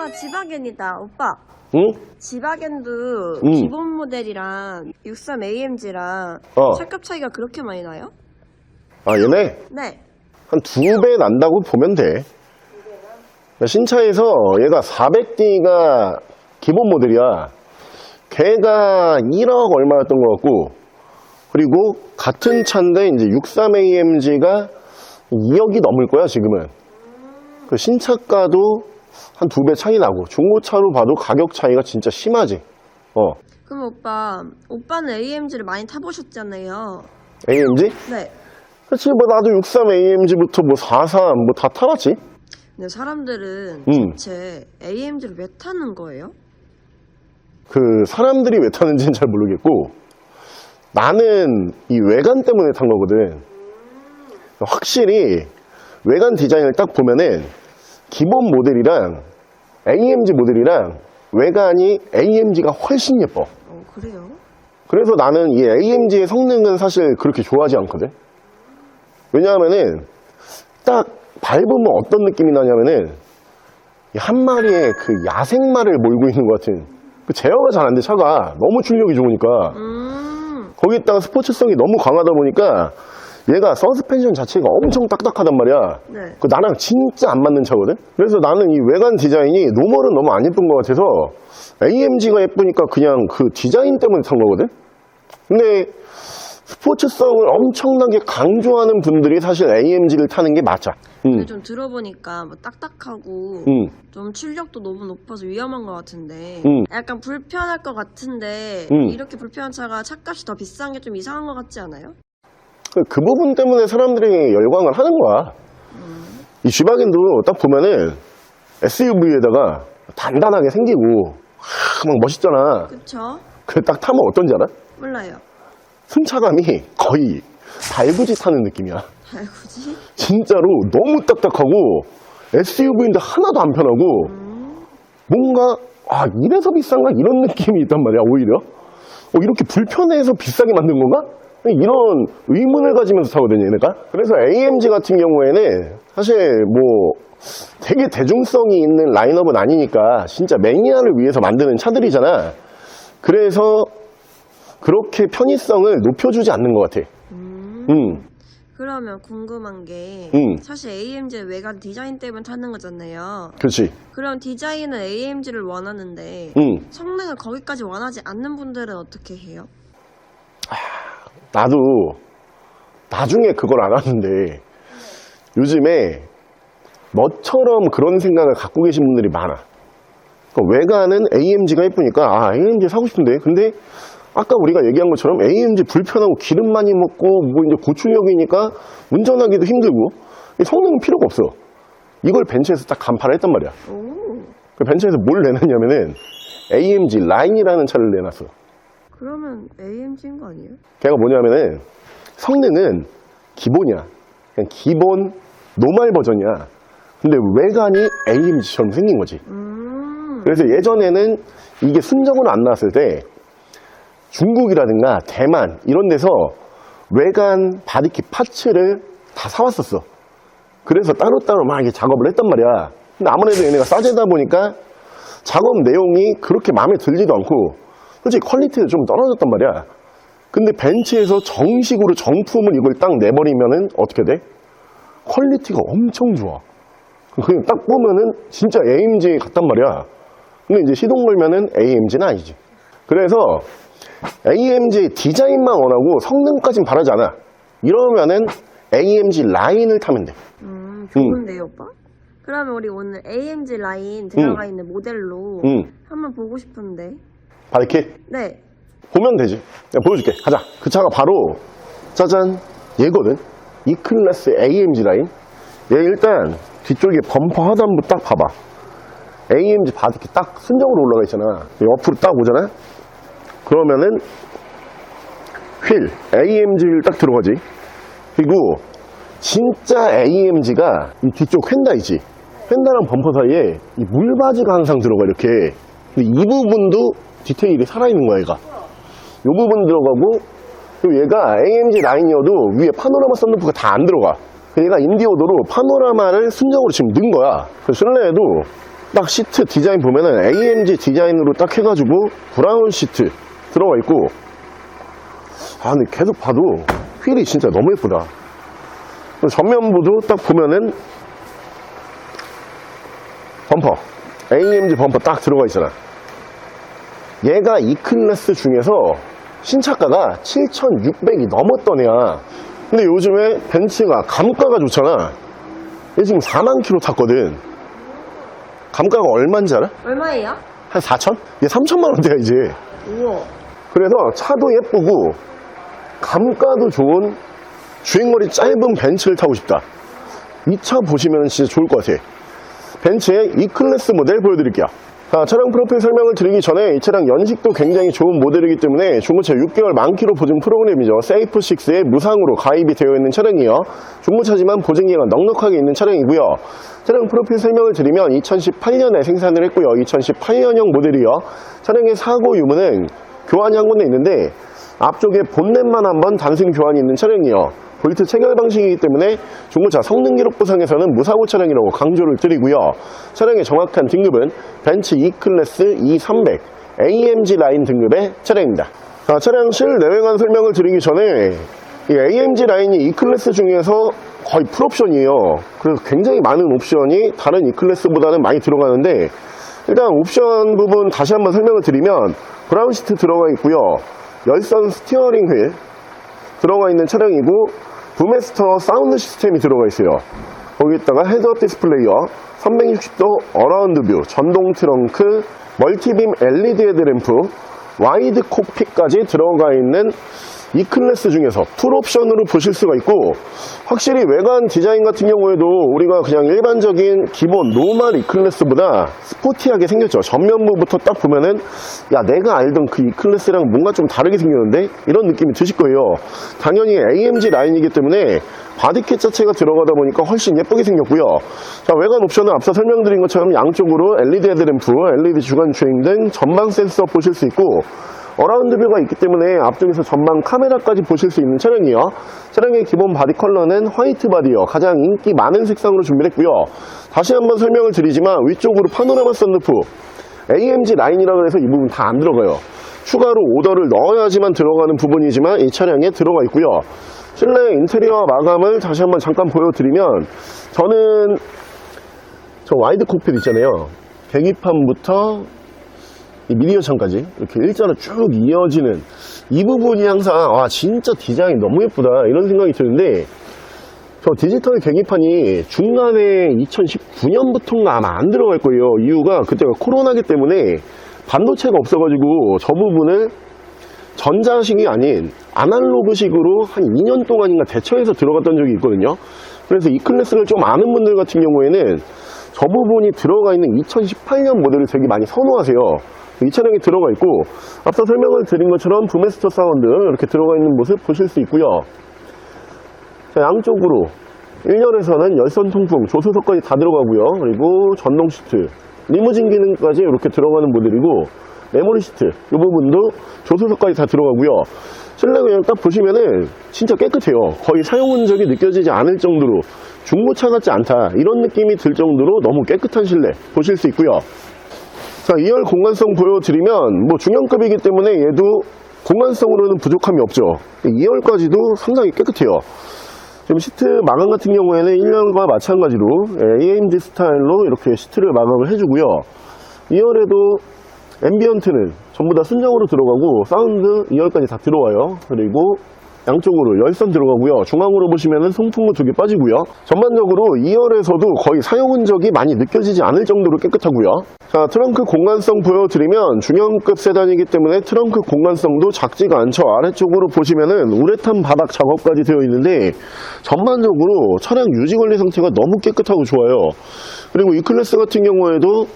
와 지바겐이다 오빠 응? 지바겐도 음. 기본 모델이랑 63 AMG랑 어. 차급 차이가 그렇게 많이 나요? 아, 얘네 네 한 두 배 난다고 보면 돼. 신차에서 얘가 400D가 기본 모델이야. 걔가 1억 얼마였던 것 같고, 그리고 같은 차인데 이제 63AMG가 2억이 넘을 거야, 지금은. 그 신차가도 한 두 배 차이 나고, 중고차로 봐도 가격 차이가 진짜 심하지. 어. 그럼 오빠 오빠는 AMG를 많이 타보셨잖아요 AMG? 네 그렇지, 뭐 나도 63AMG부터 뭐 43, 뭐 다 타봤지. 근데 사람들은 음. 대체 AMG를 왜 타는 거예요? 그 사람들이 왜 타는지는 잘 모르겠고 나는 이 외관 때문에 탄 거거든 확실히 외관 디자인을 딱 보면은 기본 모델이랑 AMG 모델이랑 외관이 AMG가 훨씬 예뻐. 어 그래요? 그래서 나는 이 AMG의 성능은 사실 그렇게 좋아하지 않거든. 왜냐하면은 딱 밟으면 어떤 느낌이 나냐면은 이한 마리의 그 야생마를 몰고 있는 것 같은 그 제어가 잘 안 돼 차가. 너무 출력이 좋으니까. 음. 거기에다가 스포츠성이 너무 강하다 보니까 얘가 서스펜션 자체가 엄청 딱딱하단 말이야 네. 그 나랑 진짜 안 맞는 차거든 그래서 나는 이 외관 디자인이 노멀은 너무 안 예쁜 것 같아서 AMG가 예쁘니까 그냥 그 디자인 때문에 탄 거거든 근데 스포츠성을 엄청나게 강조하는 분들이 사실 AMG를 타는 게 맞아 응. 근데 좀 들어보니까 뭐 딱딱하고 응. 좀 출력도 너무 높아서 위험한 것 같은데 음. 약간 불편할 것 같은데 음. 이렇게 불편한 차가 차값이 더 비싼 게 좀 이상한 것 같지 않아요? 그- 그 부분 때문에 사람들이 열광을 하는 거야. 이 쥐바겐도 딱 보면은 SUV에다가 단단하게 생기고 하, 막 멋있잖아. 그쵸? 그딱 타면 어떤지 알아? 몰라요 승차감이 거의 달구지 타는 느낌이야. 아 굳이? 진짜로 너무 딱딱하고 SUV인데 하나도 안 편하고 뭔가 아 이래서 비싼가 이런 느낌이 있단 말이야 오히려 어, 이렇게 불편해서 비싸게 만든 건가? 이런 의문을 가지면서 타거든요 얘네가 그래서 AMG 같은 경우에는 사실 뭐 되게 대중성이 있는 라인업은 아니니까 진짜 매니아를 위해서 만드는 차들이잖아 그래서 그렇게 편의성을 높여주지 않는 것 같아 음. 그러면 궁금한 게 음. 사실 AMG 외관 디자인 때문에 타는 거잖아요 그렇지 그럼 디자인은 AMG를 원하는데 음. 성능을 거기까지 원하지 않는 분들은 어떻게 해요? 나도 나중에 그걸 알았는데 요즘에 너처럼 그런 생각을 갖고 계신 분들이 많아. 그러니까 외관은 AMG가 예쁘니까 아 AMG 사고 싶은데 근데 아까 우리가 얘기한 것처럼 AMG 불편하고 기름 많이 먹고 뭐 이제 고출력이니까 운전하기도 힘들고 이 성능은 필요가 없어. 이걸 벤츠에서 딱 간파를 했단 말이야. 오그 벤츠에서 뭘 내놨냐면은 AMG 라인이라는 차를 내놨어. 그러면 AMG인 거 아니에요? 걔가 뭐냐면은 성능은 기본이야. 그냥 기본 노말 버전이야. 근데 외관이 AMG처럼 생긴 거지. 음 그래서 예전에는 이게 순정으로 안 나왔을 때 중국이라든가 대만 이런 데서 외관 바디킷 파츠를 다 사왔었어. 그래서 따로따로 막 이렇게 작업을 했단 말이야. 근데 아무래도 얘네가 싸제다 보니까 작업 내용이 그렇게 마음에 들지도 않고 솔직히 퀄리티도 좀 떨어졌단 말이야. 근데 벤츠에서 정식으로 정품을 이걸 딱 내버리면은 어떻게 돼? 퀄리티가 엄청 좋아. 그냥 딱 보면은 진짜 AMG 같단 말이야. 근데 이제 시동 걸면은 AMG는 아니지. 그래서 AMG 디자인만 원하고 성능까진 바라지 않아. 이러면은 AMG 라인을 타면 돼. 음, 좋은데요, 오빠? 그러면 우리 오늘 AMG 라인 들어가 있는 모델로 응. 한번 보고 싶은데. 바디킷 네. 보면 되지. 내가 보여줄게. 가자. 그 차가 바로 짜잔 얘거든. 이 클래스 AMG 라인. 얘 일단 뒤쪽에 범퍼 하단부 딱 봐봐. AMG 바디킷 딱 순정으로 올라가 있잖아. 옆으로 딱 오잖아. 그러면은 휠 AMG를 딱 들어가지. 그리고 진짜 AMG가 이 뒤쪽 휀다 이지. 휀다랑 범퍼 사이에 이 물바지가 항상 들어가 이렇게. 이 부분도 디테일이 살아있는 거야 얘가. 이 부분 들어가고 그리고 얘가 AMG 라인이어도 위에 파노라마 썬루프가 다 안 들어가. 얘가 인디오도로 파노라마를 순정으로 지금 넣은 거야. 그래서 실내에도 딱 시트 디자인 보면은 AMG 디자인으로 딱 해가지고 브라운 시트 들어가 있고 아 근데 계속 봐도 휠이 진짜 너무 예쁘다 전면부도 딱 보면은 범퍼 AMG 범퍼 딱 들어가 있잖아 얘가 이 클래스 중에서 신차가가 7,600이 넘었던 애야 근데 요즘에 벤츠가 감가가 좋잖아 얘 지금 4만 킬로 탔거든 감가가 얼마인지 알아? 얼마예요? 한 4천? 얘 3천만 원대야 이제 우와. 그래서 차도 예쁘고 감가도 좋은 주행거리 짧은 벤츠를 타고 싶다 이 차 보시면 진짜 좋을 것 같아 벤츠의 E클래스 모델 보여드릴게요 자, 차량 프로필 설명을 드리기 전에 이 차량 연식도 굉장히 좋은 모델이기 때문에 중고차 6개월 만키로 보증 프로그램이죠. 세이프6에 무상으로 가입이 되어 있는 차량이요. 중고차지만 보증기간 넉넉하게 있는 차량이고요. 차량 프로필 설명을 드리면 2018년에 생산을 했고요. 2018년형 모델이요. 차량의 사고 유무는 교환이 한 군데 있는데 앞쪽에 본넷만 한번 단순 교환이 있는 차량이요 볼트 체결 방식이기 때문에 중고차 성능 기록 보상에서는 무사고 차량이라고 강조를 드리고요. 차량의 정확한 등급은 벤츠 E클래스 E300 AMG 라인 등급의 차량입니다. 자, 차량 실내외관 설명을 드리기 전에 이 AMG 라인이 E클래스 중에서 거의 풀옵션이에요. 그래서 굉장히 많은 옵션이 다른 E클래스보다는 많이 들어가는데 일단 옵션 부분 다시 한번 설명을 드리면 브라운 시트 들어가 있고요. 열선 스티어링 휠 들어가 있는 차량이고 부메스터 사운드 시스템이 들어가 있어요. 거기다가 헤드업 디스플레이어, 360도 어라운드 뷰, 전동 트렁크, 멀티빔 LED 헤드램프, 와이드 콕핏까지 들어가 있는 이 클래스 중에서 풀옵션으로 보실 수가 있고 확실히 외관 디자인 같은 경우에도 우리가 그냥 일반적인 기본 노멀 이 클래스보다 스포티하게 생겼죠. 전면부부터 딱 보면은 야 내가 알던 그 이 클래스랑 뭔가 좀 다르게 생겼는데? 이런 느낌이 드실 거예요. 당연히 AMG 라인이기 때문에 바디캣 자체가 들어가다 보니까 훨씬 예쁘게 생겼고요. 자 외관 옵션은 앞서 설명드린 것처럼 양쪽으로 LED 헤드램프, LED 주간 주행 등 전방 센서 보실 수 있고 어라운드 뷰가 있기 때문에 앞쪽에서 전방 카메라까지 보실 수 있는 차량이요. 차량의 기본 바디 컬러는 화이트 바디요. 가장 인기 많은 색상으로 준비했고요. 다시 한번 설명을 드리지만 위쪽으로 파노라마 썬루프 AMG 라인이라 해서 이 부분 다 안 들어가요. 추가로 오더를 넣어야지만 들어가는 부분이지만 이 차량에 들어가 있고요. 실내 인테리어 마감을 다시 한번 잠깐 보여드리면 저는 저 와이드 콕핏 있잖아요. 계기판부터 이 미디어 창까지 이렇게 일자로 쭉 이어지는 이 부분이 항상 와 진짜 디자인 너무 예쁘다 이런 생각이 드는데 저 디지털 계기판이 중간에 2019년부터인가 아마 안 들어갈 거예요. 이유가 그때가 코로나기 때문에 반도체가 없어가지고 저 부분을 전자식이 아닌 아날로그식으로 한 2년 동안인가 대처해서 들어갔던 적이 있거든요. 그래서 이 클래스를 좀 아는 분들 같은 경우에는 저 부분이 들어가 있는 2018년 모델을 되게 많이 선호하세요 이 차량이 들어가 있고 앞서 설명을 드린 것처럼 부메스터 사운드 이렇게 들어가 있는 모습 보실 수 있고요. 자, 양쪽으로 1열에서는 열선 통풍 조수석까지 다 들어가고요. 그리고 전동 시트 리무진 기능까지 이렇게 들어가는 모델이고 메모리 시트 이 부분도 조수석까지 다 들어가고요. 실내 그냥 딱 보시면은 진짜 깨끗해요. 거의 사용 흔적이 느껴지지 않을 정도로 중고차 같지 않다. 이런 느낌이 들 정도로 너무 깨끗한 실내 보실 수 있고요 자, 2열 공간성 보여드리면 뭐 중형급이기 때문에 얘도 공간성으로는 부족함이 없죠. 2열까지도 상당히 깨끗해요. 지금 시트 마감 같은 경우에는 1열과 마찬가지로 AMG 스타일로 이렇게 시트를 마감을 해주고요. 2열에도 앰비언트는 전부 다 순정으로 들어가고 사운드 2열까지 다 들어와요. 그리고 양쪽으로 열선 들어가고요. 중앙으로 보시면은 송풍구 두 개 빠지고요. 전반적으로 2열에서도 거의 사용 흔적이 많이 느껴지지 않을 정도로 깨끗하고요. 자, 트렁크 공간성 보여드리면 중형급 세단이기 때문에 트렁크 공간성도 작지가 않죠. 아래쪽으로 보시면은 우레탄 바닥 작업까지 되어 있는데 전반적으로 차량 유지 관리 상태가 너무 깨끗하고 좋아요. 그리고 이 클래스 같은 경우에도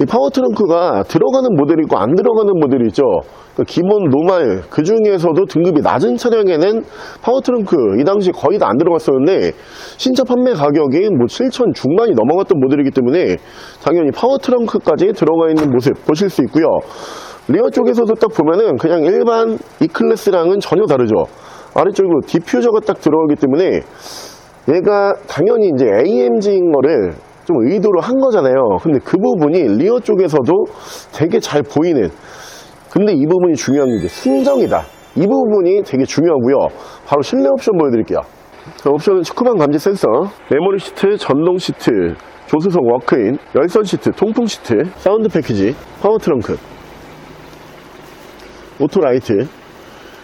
이 파워 트렁크가 들어가는 모델이 있고 안 들어가는 모델이 있죠. 그 기본 노말 그 중에서도 등급이 낮은 차량에는 파워 트렁크 이 당시 거의 다 안 들어갔었는데 신차 판매 가격이 뭐 7천 중반이 넘어갔던 모델이기 때문에 당연히 파워 트렁크까지 들어가 있는 모습 보실 수 있고요. 리어 쪽에서도 딱 보면은 그냥 일반 E 클래스랑은 전혀 다르죠. 아래쪽으로 디퓨저가 딱 들어가기 때문에 얘가 당연히 이제 AMG인 거를 좀 의도로 한 거잖아요. 근데 그 부분이 리어 쪽에서도 되게 잘 보이는 근데 이 부분이 중요한 게 이제 순정이다. 이 부분이 되게 중요하고요. 바로 실내 옵션 보여드릴게요. 자, 옵션은 축구방 감지 센서, 메모리 시트, 전동 시트, 조수석 워크인, 열선 시트, 통풍 시트, 사운드 패키지, 파워 트렁크, 오토 라이트,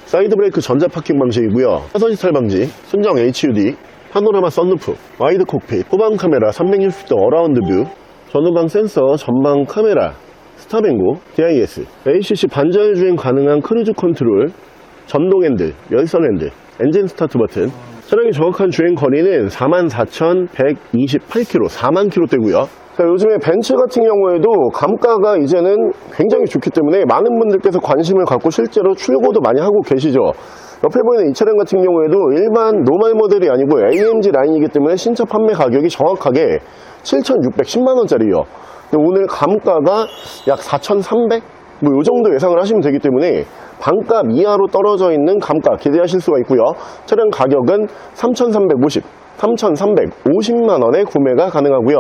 사이드 브레이크 전자 파킹 방식이고요. 차선 시탈 방지, 순정 HUD, 파노라마 썬루프, 와이드 콕핏, 후방 카메라 360도 어라운드 뷰, 전후방 센서, 전방 카메라, 스타뱅고, DIS, ACC 반자율 주행 가능한 크루즈 컨트롤, 전동 핸들, 열선 핸들, 엔진 스타트 버튼. 차량의 정확한 주행 거리는 44,128km, 4만 km대고요. 요즘에 벤츠 같은 경우에도 감가가 이제는 굉장히 좋기 때문에 많은 분들께서 관심을 갖고 실제로 출고도 많이 하고 계시죠. 옆에 보이는 이 차량 같은 경우에도 일반 노멀 모델이 아니고 AMG 라인이기 때문에 신차 판매 가격이 정확하게 7,610만 원짜리예요. 오늘 감가가 약 4,300? 뭐요 정도 예상을 하시면 되기 때문에 반값 이하로 떨어져 있는 감가 기대하실 수가 있고요. 차량 가격은 3,350, 3,350만 원에 구매가 가능하고요.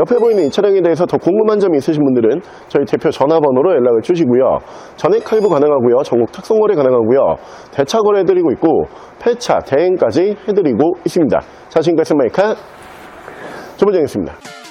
옆에 보이는 이 차량에 대해서 더 궁금한 점이 있으신 분들은 저희 대표 전화번호로 연락을 주시고요. 전액 할부 가능하고요. 전국 특송 거래 가능하고요. 대차 거래 해드리고 있고 폐차, 대행까지 해드리고 있습니다. 자, 지금까지 마이카 조보정이었습니다.